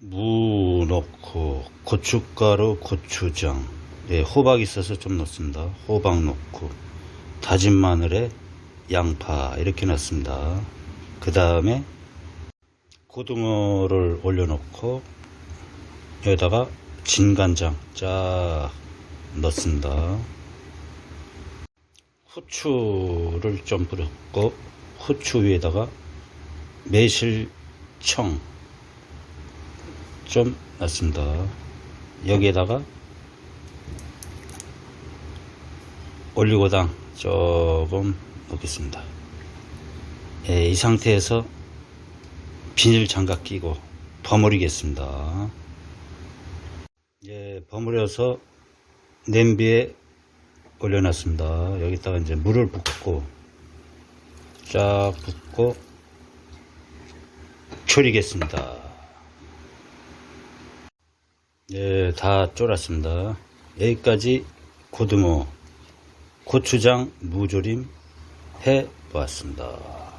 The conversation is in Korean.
무 넣고 고춧가루, 고추장, 예, 호박 있어서 좀 넣습니다. 호박 넣고 다진 마늘에 양파 이렇게 넣습니다. 그 다음에 고등어를 올려놓고 여기다가 진간장 쫙 넣습니다. 후추를 좀 뿌렸고 후추 위에다가 매실청 좀 넣습니다. 여기에다가 올리고당 조금 넣겠습니다. 예, 이 상태에서 비닐 장갑 끼고 버무리겠습니다. 예, 버무려서 냄비에 올려놨습니다. 여기다가 이제 물을 붓고 쫙 붓고 졸이겠습니다. 예, 다 졸았습니다. 여기까지 고등어, 고추장, 무조림 해 보았습니다.